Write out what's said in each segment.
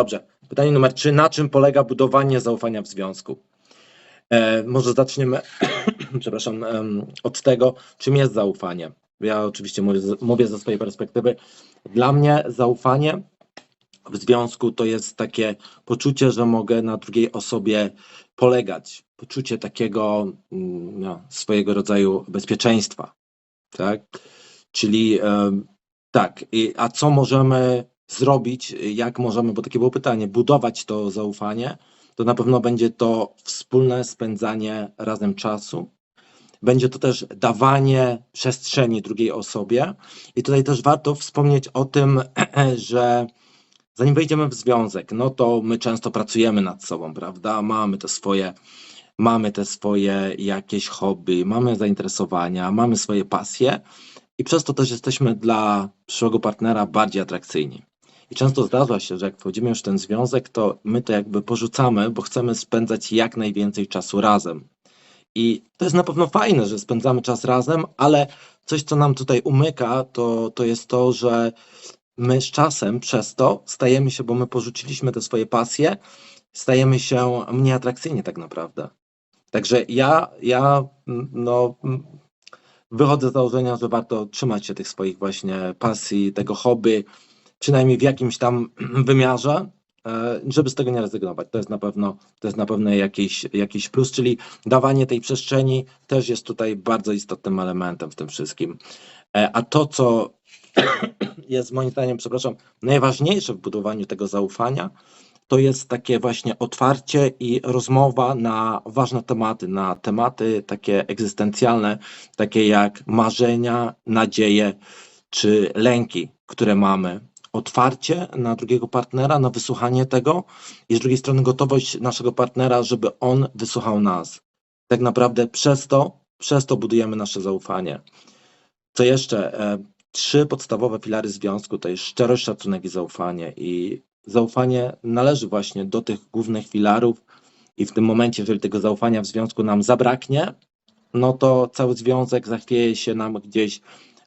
Dobrze. Pytanie numer trzy. Na czym polega budowanie zaufania w związku? E, może zaczniemy, przepraszam, od tego, czym jest zaufanie. Ja oczywiście mówię, mówię ze swojej perspektywy. Dla mnie zaufanie w związku to jest takie poczucie, że mogę na drugiej osobie polegać. Poczucie takiego mm, no, swojego rodzaju bezpieczeństwa. Tak? Czyli em, tak, i, a co możemy zrobić, jak możemy, bo takie było pytanie, budować to zaufanie, to na pewno będzie to wspólne spędzanie razem czasu. Będzie to też dawanie przestrzeni drugiej osobie. I tutaj też warto wspomnieć o tym, że zanim wejdziemy w związek, no to my często pracujemy nad sobą, prawda? Mamy te swoje, mamy te swoje jakieś hobby, mamy zainteresowania, mamy swoje pasje i przez to też jesteśmy dla przyszłego partnera bardziej atrakcyjni. I często zdarza się, że jak wchodzimy już w ten związek, to my to jakby porzucamy, bo chcemy spędzać jak najwięcej czasu razem. I to jest na pewno fajne, że spędzamy czas razem, ale coś, co nam tutaj umyka, to, to jest to, że my z czasem przez to stajemy się, bo my porzuciliśmy te swoje pasje, stajemy się mniej atrakcyjni tak naprawdę. Także ja, ja no, wychodzę z założenia, że warto trzymać się tych swoich właśnie pasji, tego hobby, przynajmniej w jakimś tam wymiarze, e, żeby z tego nie rezygnować. To jest na pewno, to jest na pewno jakiś, jakiś plus, czyli dawanie tej przestrzeni też jest tutaj bardzo istotnym elementem w tym wszystkim. E, A to, co jest moim zdaniem, przepraszam, najważniejsze w budowaniu tego zaufania, to jest takie właśnie otwarcie i rozmowa na ważne tematy, na tematy takie egzystencjalne, takie jak marzenia, nadzieje czy lęki, które mamy. Otwarcie na drugiego partnera, na wysłuchanie tego i z drugiej strony gotowość naszego partnera, żeby on wysłuchał nas. Tak naprawdę przez to, przez to budujemy nasze zaufanie. Co jeszcze? E, Trzy podstawowe filary związku to jest szczerość, szacunek i zaufanie. I zaufanie należy właśnie do tych głównych filarów. I w tym momencie, jeżeli tego zaufania w związku nam zabraknie, no to cały związek zachwieje się nam gdzieś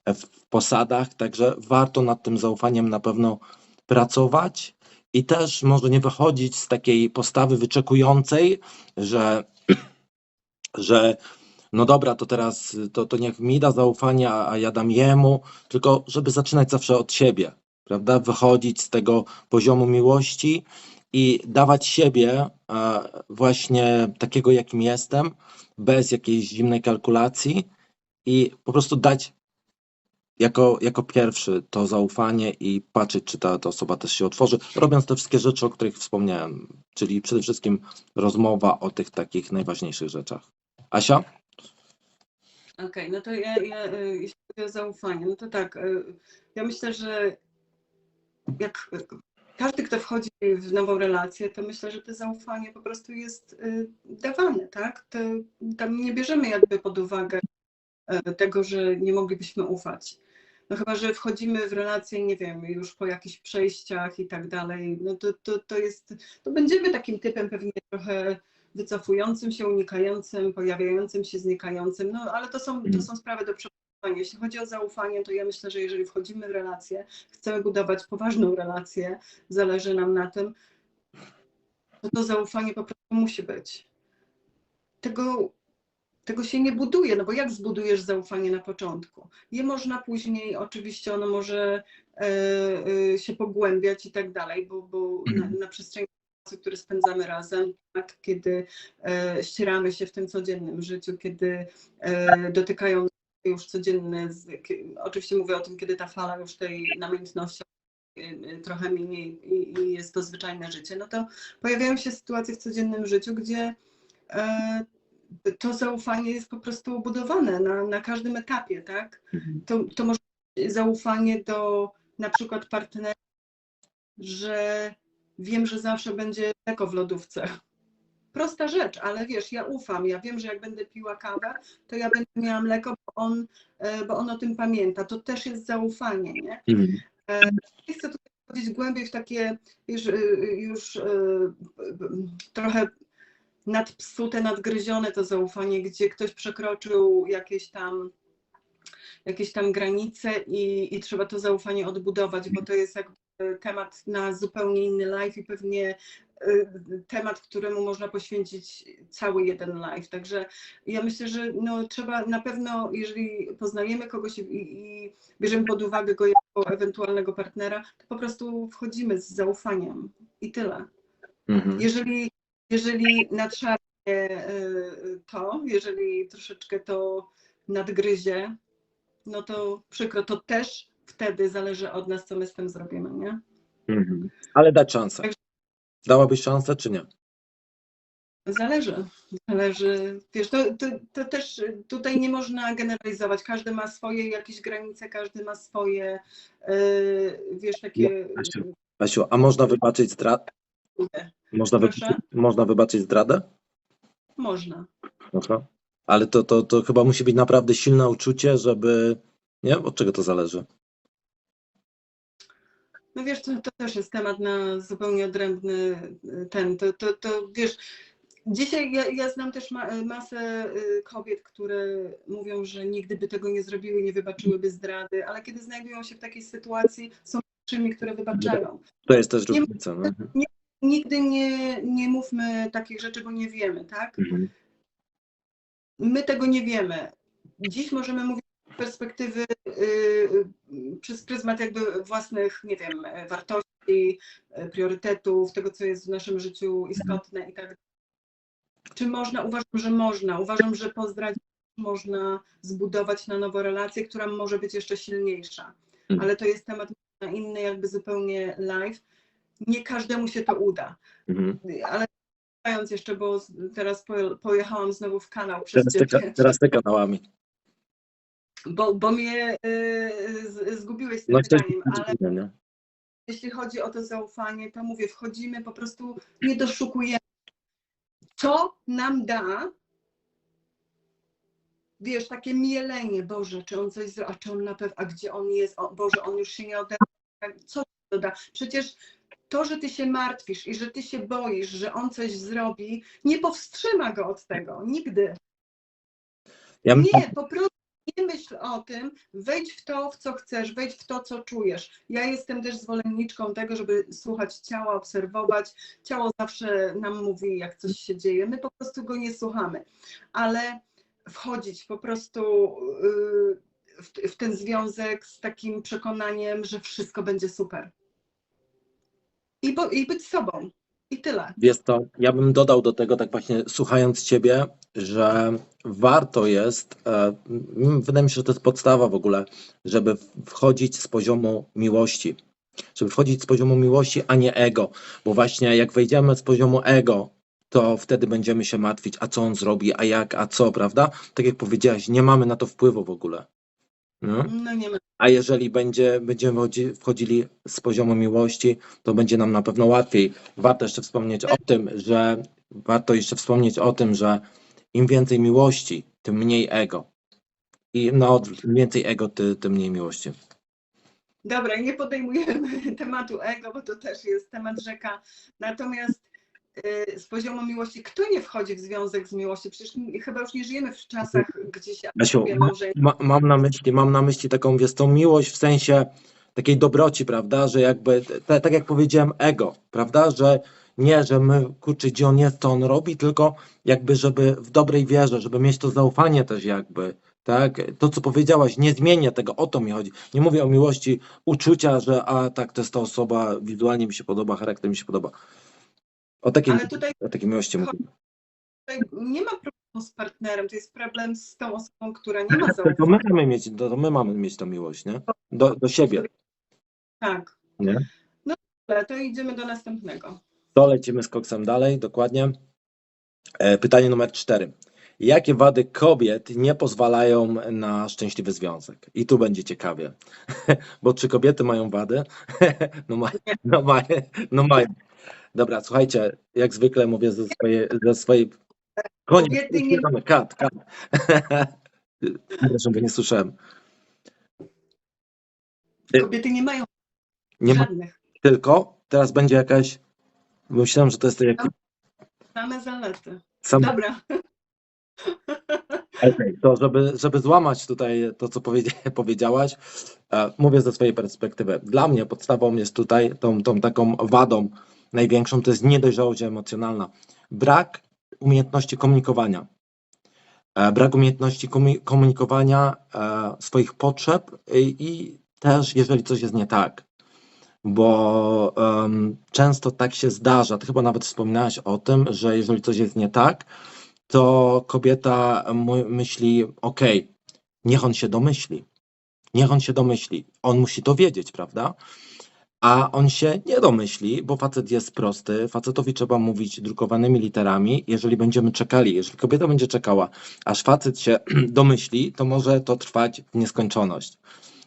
w posadach. Także warto nad tym zaufaniem na pewno pracować. I też może nie wychodzić z takiej postawy wyczekującej, że, że no dobra, to teraz to, to niech mi da zaufanie, a ja dam jemu, tylko żeby zaczynać zawsze od siebie, prawda? Wychodzić z tego poziomu miłości i dawać siebie e, właśnie takiego, jakim jestem, bez jakiejś zimnej kalkulacji i po prostu dać jako, jako pierwszy to zaufanie i patrzeć, czy ta, ta osoba też się otworzy, robiąc te wszystkie rzeczy, o których wspomniałem, czyli przede wszystkim rozmowa o tych takich najważniejszych rzeczach. Asia? Okej, no to ja, ja, y, jeśli chodzi o zaufanie, no to tak, y, ja myślę, że jak każdy, kto wchodzi w nową relację, to myślę, że to zaufanie po prostu jest y, dawane, tak? To, tam nie bierzemy jakby pod uwagę tego, że nie moglibyśmy ufać. No chyba, że wchodzimy w relację, nie wiem, już po jakichś przejściach i tak dalej, no to, to, to jest, to będziemy takim typem pewnie trochę wycofującym się, unikającym, pojawiającym się, znikającym, no ale to są, to są sprawy do przepracowania. Jeśli chodzi o zaufanie, to ja myślę, że jeżeli wchodzimy w relację, chcemy budować poważną relację, zależy nam na tym, to to zaufanie po prostu musi być. Tego, tego się nie buduje, no bo jak zbudujesz zaufanie na początku? Je można później, oczywiście ono może e, e, się pogłębiać i tak dalej, bo, bo na, na przestrzeni czasu, który spędzamy razem, tak, kiedy e, ścieramy się w tym codziennym życiu, kiedy dotykają już codzienne, oczywiście mówię o tym, kiedy ta fala już tej namiętności trochę minie i, jest to zwyczajne życie, no to pojawiają się sytuacje w codziennym życiu, gdzie to zaufanie jest po prostu budowane na, na każdym etapie, tak? To, to może być zaufanie do na przykład partnera, że wiem, że zawsze będzie mleko w lodówce. Prosta rzecz, ale wiesz, ja ufam, ja wiem, że jak będę piła kawę, to ja będę miała mleko, bo on, e, bo on o tym pamięta. To też jest zaufanie, nie? Nie chcę tutaj wchodzić głębiej w takie już, y, już y, trochę nadpsute, nadgryzione to zaufanie, gdzie ktoś przekroczył jakieś tam jakieś tam granice i, i trzeba to zaufanie odbudować, bo to jest jakby temat na zupełnie inny live i pewnie y, temat, któremu można poświęcić cały jeden live. Także ja myślę, że no, trzeba na pewno, jeżeli poznajemy kogoś i, i bierzemy pod uwagę go jako ewentualnego partnera, to po prostu wchodzimy z zaufaniem i tyle. Mhm. Jeżeli, jeżeli nadszarpie y, to, jeżeli troszeczkę to nadgryzie, no to przykro, to też wtedy zależy od nas, co my z tym zrobimy, nie? Mhm. Ale dać szansę. Dałabyś szansę, czy nie? Zależy, zależy. Wiesz, to, to, to też tutaj nie można generalizować. Każdy ma swoje jakieś granice, każdy ma swoje, yy, wiesz, takie. Asiu, Asiu, a można wybaczyć Można, Proszę? wybaczyć, można wybaczyć zdradę? Można. Aha. Ale to, to, to chyba musi być naprawdę silne uczucie, żeby. Nie? Od czego to zależy? No wiesz, to, to też jest temat na zupełnie odrębny y, ten. To, to, to wiesz, dzisiaj ja, ja znam też ma, masę y, kobiet, które mówią, że nigdy by tego nie zrobiły, nie wybaczyłyby zdrady, ale kiedy znajdują się w takiej sytuacji, są pierwszymi, które wybaczają. To jest też Nie- różnica. Nigdy nie, nie mówmy takich rzeczy, bo nie wiemy, tak? Mhm. My tego nie wiemy. Dziś możemy mówić z perspektywy, y, przez pryzmat jakby własnych, nie wiem, wartości, priorytetów, tego, co jest w naszym życiu istotne i tak dalej. Czy można? Uważam, że można. Uważam, że po zdradzie można zbudować na nowo relację, która może być jeszcze silniejsza. Mhm. Ale to jest temat na inny, jakby zupełnie live. Nie każdemu się to uda. Mhm. Ale wracając jeszcze, bo teraz po- pojechałam znowu w kanał przez Teraz, te, teraz te kanałami. bo, bo mnie y, zgubiłeś z tym No pytaniem, ale nie? jeśli chodzi o to zaufanie, to mówię, wchodzimy, po prostu nie doszukujemy. Co nam da, wiesz, takie mielenie, Boże, czy on coś zrobił, a czy on na pewno, a gdzie on jest, o, Boże, on już się nie odezwał, co to da? Przecież to, że ty się martwisz i że ty się boisz, że on coś zrobi, nie powstrzyma go od tego, nigdy. Ja bym- Nie, po prostu nie myśl o tym, wejdź w to, w co chcesz, wejdź w to, co czujesz. Ja jestem też zwolenniczką tego, żeby słuchać ciała, obserwować. Ciało zawsze nam mówi, jak coś się dzieje. My po prostu go nie słuchamy, ale wchodzić po prostu w, w ten związek z takim przekonaniem, że wszystko będzie super. I, bo, i być sobą. I tyle. Wiesz to, ja bym dodał do tego, tak właśnie słuchając Ciebie, że warto jest, e, wydaje mi się, że to jest podstawa w ogóle, żeby wchodzić z poziomu miłości. Żeby wchodzić z poziomu miłości, a nie ego. Bo właśnie jak wejdziemy z poziomu ego, to wtedy będziemy się martwić, a co on zrobi, a jak, a co, prawda? Tak jak powiedziałaś, nie mamy na to wpływu w ogóle. No? No nie ma. A jeżeli będzie, będziemy wchodzi- wchodzili z poziomu miłości, to będzie nam na pewno łatwiej. Warto jeszcze wspomnieć o tym, że warto jeszcze wspomnieć o tym, że im więcej miłości, tym mniej ego. I no, im więcej ego, ty, tym mniej miłości. Dobra, nie podejmujemy tematu ego, bo to też jest temat rzeka. Natomiast z poziomu miłości, kto nie wchodzi w związek z miłością? Przecież chyba już nie żyjemy w czasach, gdzie się Asiu, małżeństwo. Ma, mam na myśli, mam na myśli taką, wiesz, tą miłość w sensie takiej dobroci, prawda, że jakby, te, tak jak powiedziałem, ego, prawda, że nie, że my, kurczę, gdzie on jest, to on robi, tylko jakby, żeby w dobrej wierze, żeby mieć to zaufanie też jakby, tak, to co powiedziałaś, nie zmienię tego, o to mi chodzi, nie mówię o miłości uczucia, że a tak, to jest ta osoba, wizualnie mi się podoba, charakter mi się podoba, o takiej, Ale tutaj, o takiej miłości mówię. tutaj nie ma problemu z partnerem, to jest problem z tą osobą, która nie ma To my zaufania. mamy mieć, to, to my mamy mieć tą miłość, nie, do, do siebie, Tak, nie. ale to idziemy do następnego. To lecimy z koksem dalej, dokładnie. E, Pytanie numer cztery. Jakie wady kobiet nie pozwalają na szczęśliwy związek? I tu będzie ciekawie. Bo czy kobiety mają wady? No, ma, no, mają, no mają. Dobra, słuchajcie, jak zwykle mówię ze swojej, ze swojej... Koniec, Kobiety nie- kat, kat. Przepraszam, bo nie słyszałem. Ty- Kobiety nie mają Nie ma żadnych, tylko, teraz będzie jakaś... Myślałem, że to jest jakiś same zalety. sam... Dobra, Okej, to żeby, żeby złamać tutaj to, co powiedzia- powiedziałaś, e, mówię ze swojej perspektywy. Dla mnie podstawą jest tutaj tą, tą taką wadą największą, to jest niedojrzałość emocjonalna. Brak umiejętności komunikowania. E, Brak umiejętności komu- komunikowania e, swoich potrzeb i, i też, jeżeli coś jest nie tak. Bo em, często tak się zdarza, ty chyba nawet wspominałaś o tym, że jeżeli coś jest nie tak, to kobieta myśli, okej, niech on się domyśli. Niech on się domyśli. On musi to wiedzieć, prawda? A on się nie domyśli, bo facet jest prosty. Facetowi trzeba mówić drukowanymi literami. Jeżeli będziemy czekali, jeżeli kobieta będzie czekała, aż facet się domyśli, to może to trwać w nieskończoność.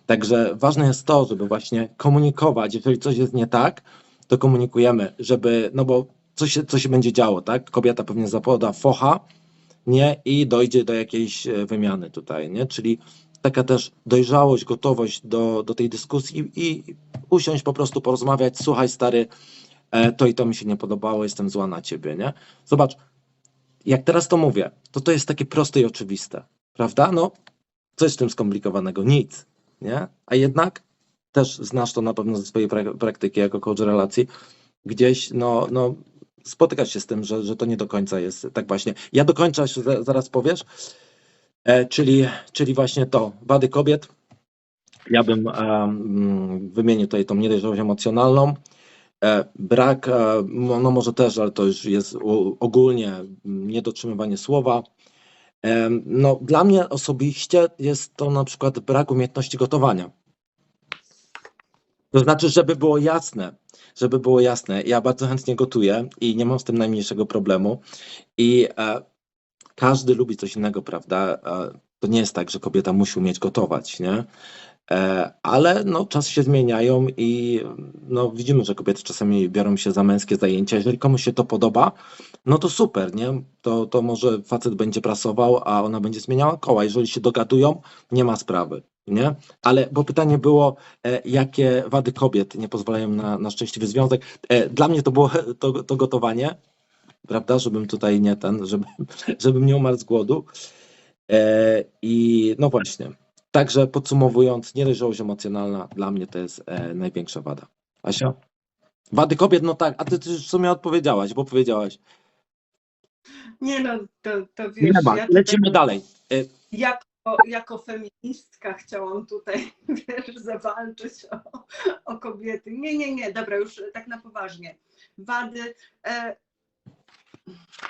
Także ważne jest to, żeby właśnie komunikować. Jeżeli coś jest nie tak, to komunikujemy, żeby, no bo co się, co się będzie działo, tak? Kobieta pewnie zapoda focha, nie? I dojdzie do jakiejś e, wymiany tutaj, nie? Czyli taka też dojrzałość, gotowość do, do tej dyskusji i usiąść po prostu, porozmawiać, słuchaj stary, e, to i to mi się nie podobało, jestem zła na ciebie, nie? Zobacz, jak teraz to mówię, to to jest takie proste i oczywiste, prawda? No, co jest w tym skomplikowanego? Nic, nie? A jednak też znasz to na pewno ze swojej prak- praktyki jako coach relacji, gdzieś, no, no spotykasz się z tym, że, że to nie do końca jest tak właśnie. Ja dokończę, za- zaraz powiesz, czyli, czyli właśnie to, wady kobiet. Ja bym em, wymienił tutaj tą niedojrzałość emocjonalną. E, brak, e, no może też, ale to już jest ogólnie mm, niedotrzymywanie słowa. No, dla mnie osobiście jest to na przykład brak umiejętności gotowania. To znaczy, żeby było jasne, żeby było jasne, ja bardzo chętnie gotuję i nie mam z tym najmniejszego problemu. I e, każdy lubi coś innego, prawda? To nie jest tak, że kobieta musi umieć gotować, nie? E, ale no, czasy się zmieniają i no, widzimy, że kobiety czasami biorą się za męskie zajęcia. Jeżeli komuś się to podoba, no to super, nie? To, to może facet będzie prasował, a ona będzie zmieniała koła. Jeżeli się dogadują, nie ma sprawy, nie? Ale bo pytanie było, e, jakie wady kobiet nie pozwalają na, na szczęśliwy związek. E, Dla mnie to było to, to gotowanie, prawda, żebym tutaj nie ten, żeby, żebym nie umarł z głodu. E, I no właśnie. Także podsumowując, niedojrzałość emocjonalna dla mnie to jest e, największa wada. Asia? Wady kobiet, no tak, a ty, ty w sumie odpowiedziałaś, bo powiedziałaś. Nie no, to, to wiesz, Nie ma, ja tutaj lecimy dalej. E, jako, jako feministka chciałam tutaj, wiesz, zawalczyć o, o kobiety. Nie, nie, nie, dobra, już tak na poważnie. Wady. E,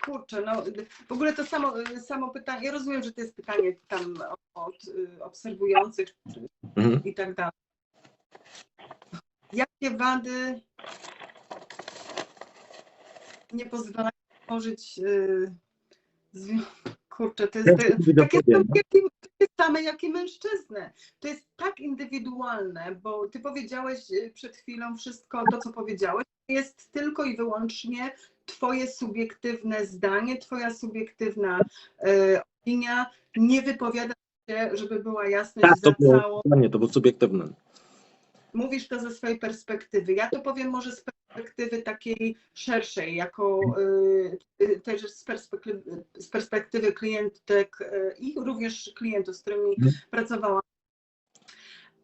kurczę, no w ogóle to samo, samo pytanie, ja rozumiem, że to jest pytanie tam od y, obserwujących mhm. i tak dalej. Jakie wady nie pozwalają tworzyć y, Kurczę, to jest Ciężko to, takie takie same jak i mężczyzny. To jest tak indywidualne, bo ty powiedziałeś y, przed chwilą wszystko to, co powiedziałeś, jest tylko i wyłącznie twoje subiektywne zdanie, twoja subiektywna y, opinia. Nie wypowiada się, żeby była jasność Tak, to za było, całą nie, to było subiektywne. mówisz to ze swojej perspektywy. Ja to powiem może z perspektywy takiej szerszej, jako y, y, też z perspektywy, z perspektywy klientek i również klientów, z którymi Mhm. pracowałam,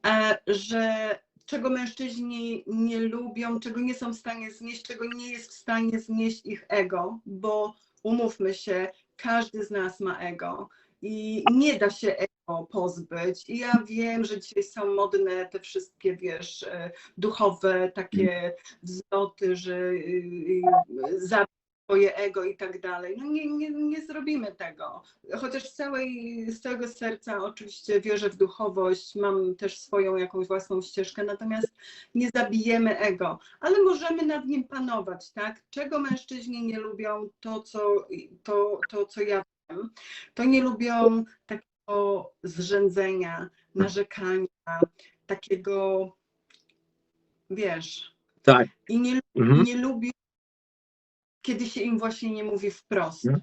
e, że czego mężczyźni nie lubią, czego nie są w stanie znieść, czego nie jest w stanie znieść ich ego, bo umówmy się, każdy z nas ma ego i nie da się ego pozbyć. I ja wiem, że dzisiaj są modne te wszystkie, wiesz, duchowe takie wzloty, że y, y, zabij swoje ego i tak dalej. No nie, nie, nie zrobimy tego. Chociaż z, całej, z całego serca oczywiście wierzę w duchowość, mam też swoją jakąś własną ścieżkę, natomiast nie zabijemy ego, ale możemy nad nim panować, tak? Czego mężczyźni nie lubią, to co, to, to, co ja wiem, to nie lubią takiego zrzędzenia, narzekania, takiego, wiesz, Tak. i nie, Mhm. nie lubią, kiedy się im właśnie nie mówi wprost. Mhm.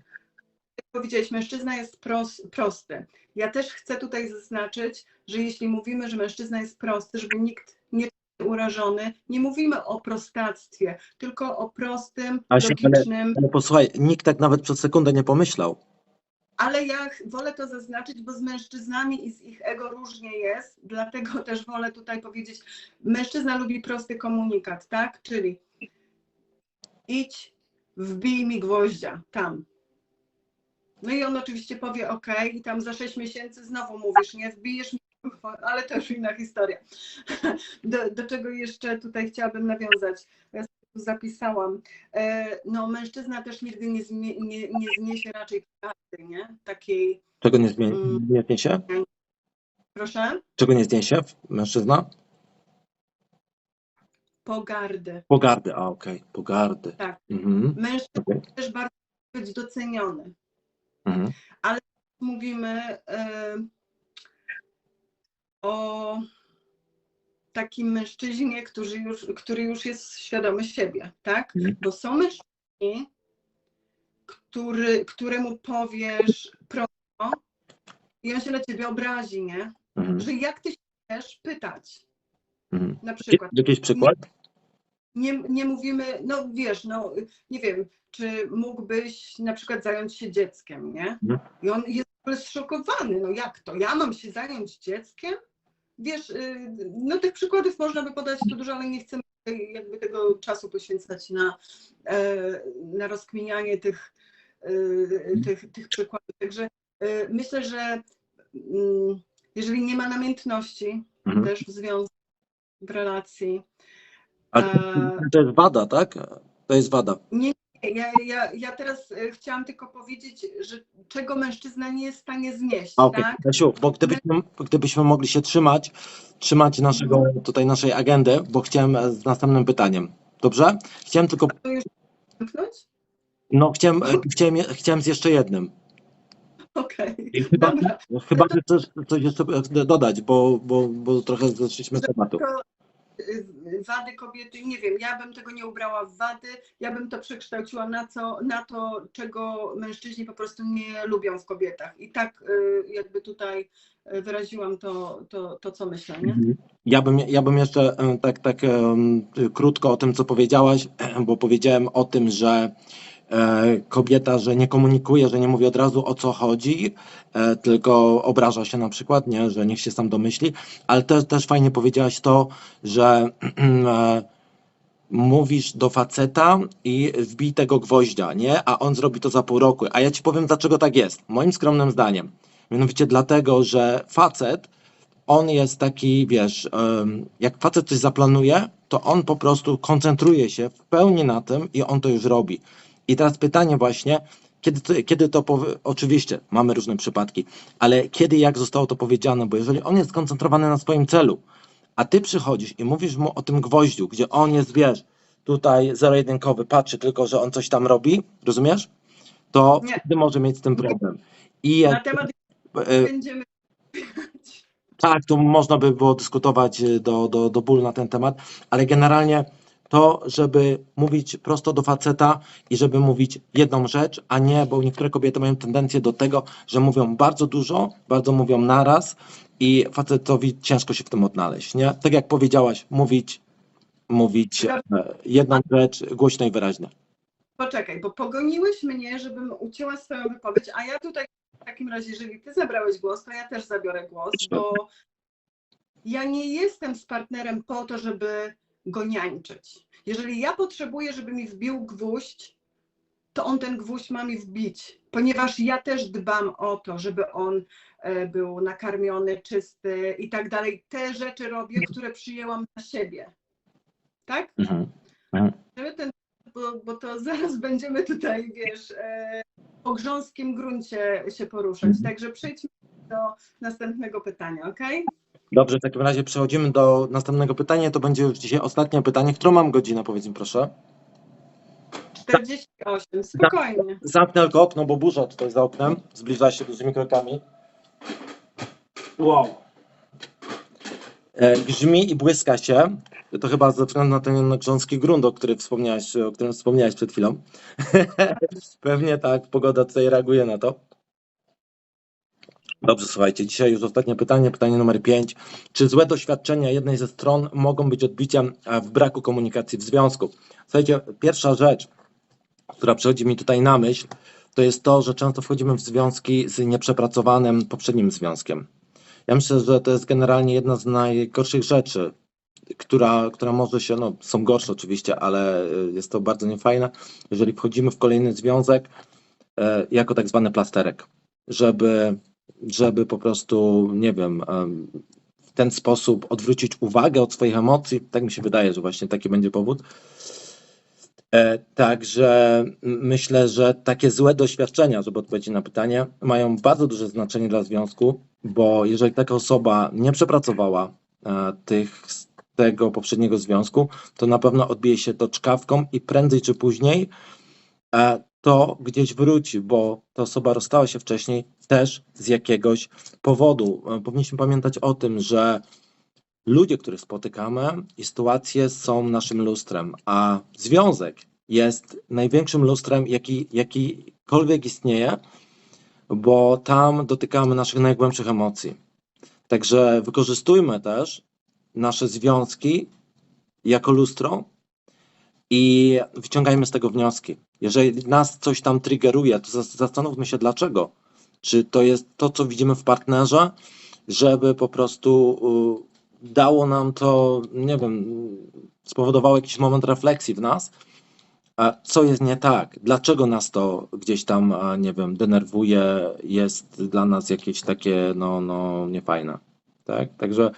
Jak powiedziałeś, mężczyzna jest pros, prosty. Ja też chcę tutaj zaznaczyć, że jeśli mówimy, że mężczyzna jest prosty, żeby nikt nie był urażony, nie mówimy o prostactwie, tylko o prostym, Asiu, ale- logicznym. Ale posłuchaj, nikt tak nawet przez sekundę nie pomyślał. ale ja wolę to zaznaczyć, bo z mężczyznami i z ich ego różnie jest, dlatego też wolę tutaj powiedzieć, mężczyzna lubi prosty komunikat, tak? Czyli idź, wbij mi gwoździa tam. No i on oczywiście powie OK i tam za 6 miesięcy znowu mówisz, nie wbijesz mi, ale to już inna historia. Do, do czego jeszcze tutaj chciałabym nawiązać? Ja sobie tu zapisałam. E, No mężczyzna też nigdy nie, zmie, nie, nie zniesie raczej pracy, nie? Takiej, Czego nie, zmie- Mm. nie zniesie? proszę, Czego nie zniesie mężczyzna? Pogardy. Pogardy, a okej, pogardy. Tak. Mhm. Mężczyzna okej. też bardzo chce być doceniony. Mhm. mówimy e, o takim mężczyźnie, który już, który już jest świadomy siebie, tak? Mhm. Bo są mężczyźni, który, któremu powiesz prosto i on się na ciebie obrazi, nie? Mhm. Że jak ty się chcesz pytać, Mhm. na przykład. Jakiś przykład? Nie, nie mówimy, no wiesz, no nie wiem, czy mógłbyś na przykład zająć się dzieckiem, nie? Mhm. I on jest zszokowany, no jak to, ja mam się zająć dzieckiem? Wiesz, y, no tych przykładów można by podać tu dużo, ale nie chcemy jakby tego czasu poświęcać na, e, na rozkminianie tych, y, tych, tych przykładów. Także y, myślę, że mm, jeżeli nie ma namiętności Mhm. też w związku, w relacji, A e, to jest wada, tak? To jest wada. Ja, ja, ja teraz e, chciałam tylko powiedzieć, że czego mężczyzna nie jest w stanie znieść, A, Okej, tak? Kasiu, bo gdybyśmy, gdybyśmy mogli się trzymać, trzymać naszego, tutaj naszej agendy, bo chciałem e, z następnym pytaniem. Dobrze? Chciałem tylko, Zamknąć? no chciałem, e, chciałem, je- chciałem z jeszcze jednym. Okej. I chyba, Dobra. chyba że coś, coś jeszcze e, dodać, bo, bo, bo trochę zeszliśmy z tematu. To, Wady kobiety, nie wiem, ja bym tego nie ubrała w wady, ja bym to przekształciła na, co, na to, czego mężczyźni po prostu nie lubią w kobietach. I tak y, jakby tutaj y, wyraziłam to, to, to co myślę, nie? Mhm. Ja bym, ja bym jeszcze tak, tak krótko o tym, co powiedziałaś, bo powiedziałem o tym, że kobieta, że nie komunikuje, że nie mówi od razu o co chodzi, e, tylko obraża się na przykład, nie, że niech się sam domyśli, ale też, też fajnie powiedziałaś to, że e, mówisz do faceta i wbij tego gwoździa, nie, a on zrobi to za pół roku, a ja ci powiem dlaczego tak jest, moim skromnym zdaniem, mianowicie dlatego, że facet on jest taki, wiesz, jak facet coś zaplanuje, to on po prostu koncentruje się w pełni na tym i on to już robi. I teraz pytanie właśnie, kiedy to, kiedy to oczywiście mamy różne przypadki, ale kiedy jak zostało to powiedziane, bo jeżeli on jest skoncentrowany na swoim celu, a ty przychodzisz i mówisz mu o tym gwoździu, gdzie on jest, wiesz, tutaj zero-jedynkowy, patrzy tylko, że on coś tam robi, rozumiesz? To Nie. wtedy może mieć z tym problem. I Na temat e, będziemy tak, tu można by było dyskutować y, do, do, do bólu na ten temat, ale generalnie to, żeby mówić prosto do faceta i żeby mówić jedną rzecz, a nie, bo niektóre kobiety mają tendencję do tego, że mówią bardzo dużo, bardzo mówią naraz i facetowi ciężko się w tym odnaleźć, nie? Tak jak powiedziałaś, mówić, mówić e, jedną rzecz głośno i wyraźnie. Poczekaj, bo pogoniłeś mnie, żebym ucięła swoją wypowiedź, a ja tutaj w takim razie, jeżeli ty zabrałeś głos, to ja też zabiorę głos, bo ja nie jestem z partnerem po to, żeby go niańczyć. Jeżeli ja potrzebuję, żeby mi wbił gwóźdź, to on ten gwóźdź ma mi wbić, ponieważ ja też dbam o to, żeby on e, był nakarmiony, czysty i tak dalej. Te rzeczy robię, które przyjęłam na siebie. Tak? Mhm. Żeby ten, bo, bo to zaraz będziemy tutaj, wiesz, e, po grząskim gruncie się poruszać. Mhm. Także przejdźmy do następnego pytania, ok? Dobrze, w takim razie przechodzimy do następnego pytania. To będzie już dzisiaj ostatnie pytanie. Którą mam godzinę, powiedz mi proszę? 48, spokojnie. Zamknę tylko okno, bo burza tutaj za oknem. Zbliża się dużymi krokami. Wow. E, grzmi i błyska się. To chyba ze względu na ten grząski grunt, o którym wspomniałeś, o którym wspomniałeś przed chwilą. Pewnie tak, pogoda tutaj reaguje na to. Dobrze, słuchajcie, dzisiaj już ostatnie pytanie, pytanie numer 5. Czy złe doświadczenia jednej ze stron mogą być odbiciem e, w braku komunikacji w związku? Słuchajcie, pierwsza rzecz, która przychodzi mi tutaj na myśl, to jest to, że często wchodzimy w związki z nieprzepracowanym poprzednim związkiem. Ja myślę, że to jest generalnie jedna z najgorszych rzeczy, która, która może się, no są gorsze oczywiście, ale y, jest to bardzo niefajne, jeżeli wchodzimy w kolejny związek e, jako tak zwany plasterek, żeby, żeby po prostu, nie wiem, em, w ten sposób odwrócić uwagę od swoich emocji. Tak mi się wydaje, że właśnie taki będzie powód. E, Także myślę, że takie złe doświadczenia, żeby odpowiedzieć na pytanie, mają bardzo duże znaczenie dla związku, bo jeżeli taka osoba nie przepracowała e, tych, tego poprzedniego związku, to na pewno odbije się to czkawką i prędzej czy później e, to gdzieś wróci, bo ta osoba rozstała się wcześniej też z jakiegoś powodu. E, Powinniśmy pamiętać o tym, że ludzie, których spotykamy i sytuacje są naszym lustrem, a związek jest największym lustrem, jaki, jakikolwiek istnieje, bo tam dotykamy naszych najgłębszych emocji. Także wykorzystujmy też nasze związki jako lustro i wyciągajmy z tego wnioski. Jeżeli nas coś tam triggeruje, to zas- zastanówmy się dlaczego. Czy to jest to, co widzimy w partnerze, żeby po prostu dało nam to, nie wiem, spowodowało jakiś moment refleksji w nas, co jest nie tak, dlaczego nas to gdzieś tam, nie wiem, denerwuje, jest dla nas jakieś takie, no, no, niefajne. Tak, także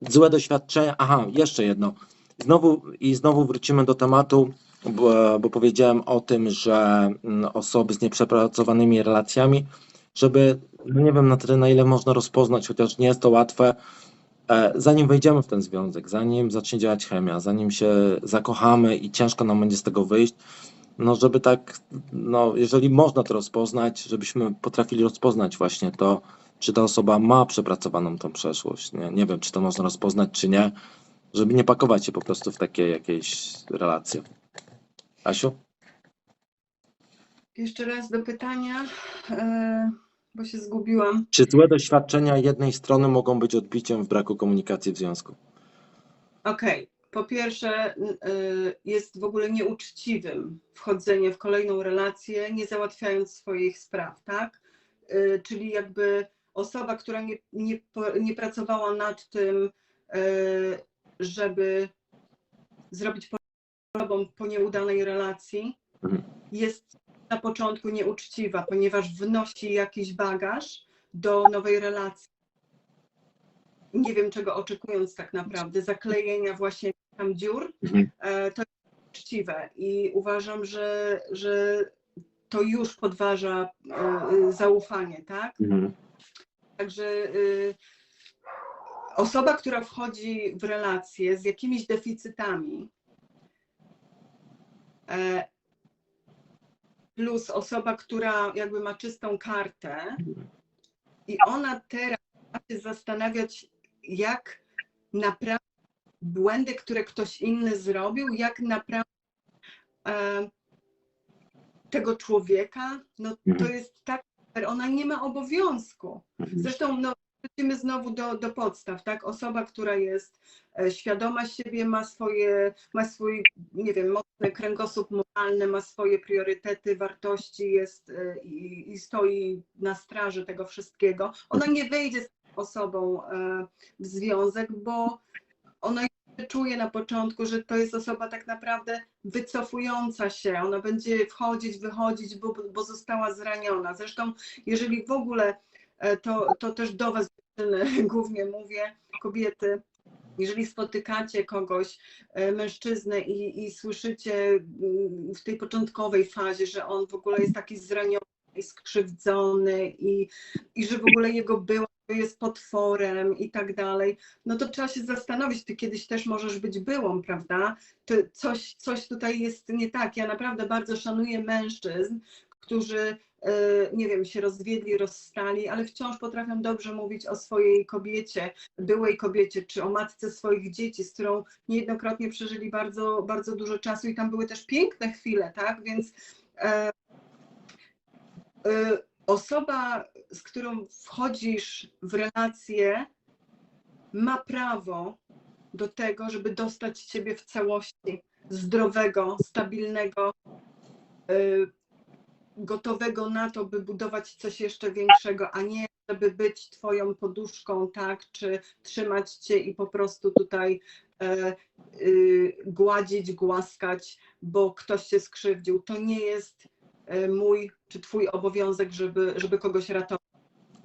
złe doświadczenia. Aha, jeszcze jedno. Znowu i znowu wrócimy do tematu, bo, bo powiedziałem o tym, że mm, osoby z nieprzepracowanymi relacjami, żeby, no nie wiem na tyle, na ile można rozpoznać, chociaż nie jest to łatwe, e, zanim wejdziemy w ten związek, zanim zacznie działać chemia, zanim się zakochamy i ciężko nam będzie z tego wyjść, no żeby tak, no jeżeli można to rozpoznać, żebyśmy potrafili rozpoznać właśnie to, czy ta osoba ma przepracowaną tą przeszłość. Nie, nie wiem, czy to można rozpoznać, czy nie, żeby nie pakować się po prostu w takie jakieś relacje. Asiu? Jeszcze raz do pytania, e, bo się zgubiłam. Czy złe doświadczenia jednej strony mogą być odbiciem w braku komunikacji w związku? Okej, po pierwsze, y, jest w ogóle nieuczciwym wchodzenie w kolejną relację, nie załatwiając swoich spraw, tak? Y, Czyli jakby osoba, która nie, nie, nie pracowała nad tym, żeby zrobić chorobą po nieudanej relacji, Mhm. jest na początku nieuczciwa, ponieważ wnosi jakiś bagaż do nowej relacji. Nie wiem, czego oczekując tak naprawdę, zaklejenia właśnie tam dziur, Mhm. e, to jest uczciwe i uważam, że, że to już podważa e, zaufanie, tak? Mhm. Także y, osoba, która wchodzi w relację z jakimiś deficytami, plus osoba, która jakby ma czystą kartę i ona teraz ma się zastanawiać, jak naprawić błędy, które ktoś inny zrobił, jak naprawić e, tego człowieka, no to Mhm. jest tak, ona nie ma obowiązku. Mhm. Zresztą no, wrócimy znowu do, do podstaw, tak? Osoba, która jest e, świadoma siebie, ma swoje, ma swój, nie wiem, mocny kręgosłup moralny, ma swoje priorytety, wartości, jest e, i, i stoi na straży tego wszystkiego. Ona nie wejdzie z tą osobą e, w związek, bo ona czuje na początku, że to jest osoba tak naprawdę wycofująca się. Ona będzie wchodzić, wychodzić, bo, bo została zraniona. Zresztą, jeżeli w ogóle to, to też do Was głównie mówię, kobiety, jeżeli spotykacie kogoś, e, mężczyznę i, i słyszycie mm, w tej początkowej fazie, że on w ogóle jest taki zraniony i skrzywdzony i, i że w ogóle jego była jest potworem i tak dalej, no to trzeba się zastanowić, ty kiedyś też możesz być byłą, prawda? To coś, coś tutaj jest nie tak. Ja naprawdę bardzo szanuję mężczyzn, którzy e, nie wiem, się rozwiedli, rozstali, ale wciąż potrafią dobrze mówić o swojej kobiecie, byłej kobiecie, czy o matce swoich dzieci, z którą niejednokrotnie przeżyli bardzo, bardzo dużo czasu i tam były też piękne chwile, tak? Więc e, e, osoba, z którą wchodzisz w relację, ma prawo do tego, żeby dostać ciebie w całości zdrowego, stabilnego, e, gotowego na to, by budować coś jeszcze większego, a nie żeby być twoją poduszką, tak, czy trzymać cię i po prostu tutaj e, y, gładzić, głaskać, bo ktoś cię skrzywdził. To nie jest e, mój czy twój obowiązek, żeby, żeby kogoś ratować.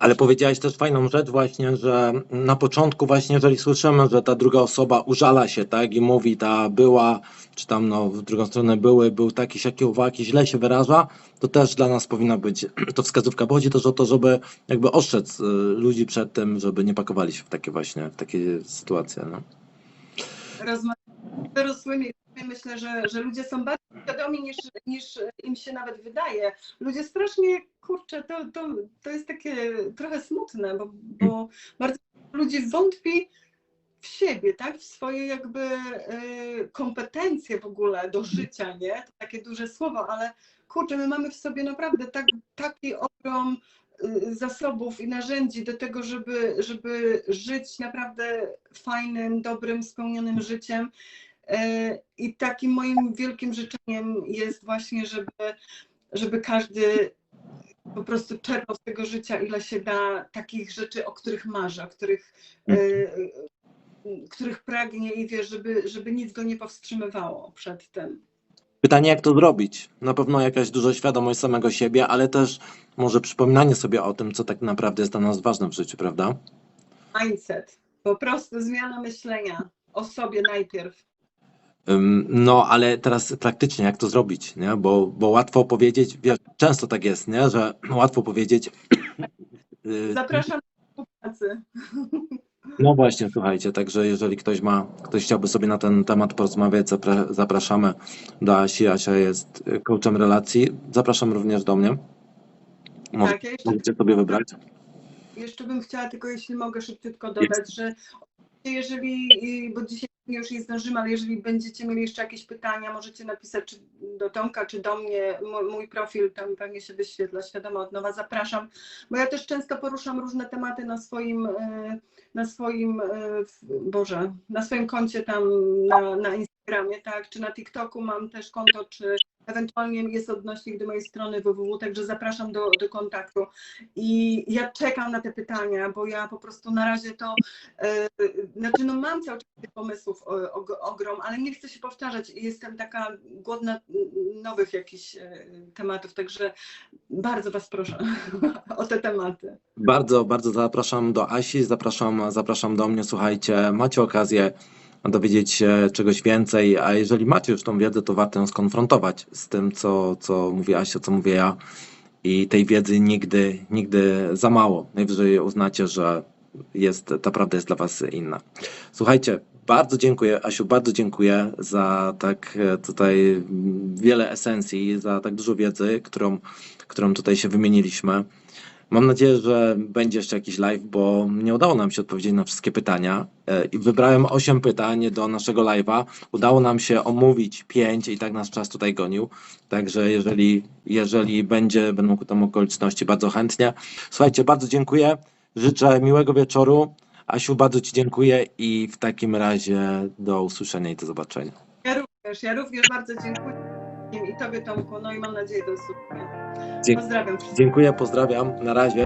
Ale powiedziałaś też fajną rzecz właśnie, że na początku właśnie, jeżeli słyszymy, że ta druga osoba użala się, tak, i mówi ta była, czy tam no w drugą stronę były, był taki, siaki, uwagi, źle się wyraża, to też dla nas powinna być to wskazówka, bo chodzi też o to, żeby jakby ostrzec y, ludzi przed tym, żeby nie pakowali się w takie właśnie, w takie sytuacje, no. Dorosłymi. Myślę, że, że ludzie są bardziej świadomi niż, niż im się nawet wydaje. Ludzie strasznie, kurczę, to, to, to jest takie trochę smutne, bo, bo bardzo ludzi wątpi w siebie, tak? W swoje jakby y, kompetencje w ogóle do życia, nie? To takie duże słowo, ale kurczę, my mamy w sobie naprawdę tak, taki ogrom zasobów i narzędzi do tego, żeby, żeby żyć naprawdę fajnym, dobrym, spełnionym życiem. E, I takim moim wielkim życzeniem jest właśnie, żeby, żeby każdy po prostu czerpał z tego życia, ile się da takich rzeczy, o których marzy, o których, e, których pragnie i wie, żeby, żeby nic go nie powstrzymywało przed tym. Pytanie, jak to zrobić? Na pewno jakaś duża świadomość samego siebie, ale też może przypominanie sobie o tym, co tak naprawdę jest dla nas ważne w życiu, prawda? Mindset, po prostu zmiana myślenia o sobie najpierw. No, ale teraz praktycznie jak to zrobić, nie? Bo, bo łatwo powiedzieć, wiesz, często tak jest, nie? Że łatwo powiedzieć. y, Zapraszam do współpracy. No właśnie, słuchajcie, także jeżeli ktoś ma, ktoś chciałby sobie na ten temat porozmawiać, zapra zapraszamy do Asi. Asia jest coachem relacji. Zapraszam również do mnie. Może, Tak, ja jeszcze możecie sobie wybrać. Jeszcze bym chciała tylko, jeśli mogę szybciutko dodać, że jeżeli, bo dzisiaj już nie zdążymy, ale jeżeli będziecie mieli jeszcze jakieś pytania, możecie napisać czy do Tomka, czy do mnie, mój, profil tam pewnie się wyświetla, świadomo od nowa, zapraszam, bo ja też często poruszam różne tematy na swoim, e, na swoim, e, Boże, na swoim koncie tam na, na Instagramie, tak, czy na TikToku mam też konto, czy ewentualnie jest odnośnik do mojej strony www, także zapraszam do, do kontaktu. I ja czekam na te pytania, bo ja po prostu na razie to, e, znaczy no mam cały czas pomysłów o, o, ogrom, ale nie chcę się powtarzać i jestem taka głodna nowych jakichś e, tematów, także bardzo Was proszę o te tematy. Bardzo, bardzo zapraszam do Asi, zapraszam, zapraszam do mnie. Słuchajcie, macie okazję dowiedzieć się czegoś więcej, a jeżeli macie już tą wiedzę, to warto ją skonfrontować z tym, co, co mówi Asia, co mówię ja. I tej wiedzy nigdy, nigdy za mało. Najwyżej uznacie, że jest, ta prawda jest dla Was inna. Słuchajcie, bardzo dziękuję, Asiu, bardzo dziękuję za tak e, tutaj wiele esencji, za tak dużo wiedzy, którą, którą tutaj się wymieniliśmy. Mam nadzieję, że będzie jeszcze jakiś live, bo nie udało nam się odpowiedzieć na wszystkie pytania. E, I wybrałem 8 pytań do naszego live'a. Udało nam się omówić 5 i tak nas czas tutaj gonił. Także jeżeli, jeżeli będzie, będą ku temu okoliczności, bardzo chętnie. Słuchajcie, bardzo dziękuję. Życzę miłego wieczoru. Asiu, bardzo Ci dziękuję i w takim razie do usłyszenia i do zobaczenia. Ja również, ja również bardzo dziękuję i Tobie Tomku, no i mam nadzieję do usłyszenia. Pozdrawiam. Dziękuję, pozdrawiam. Na razie.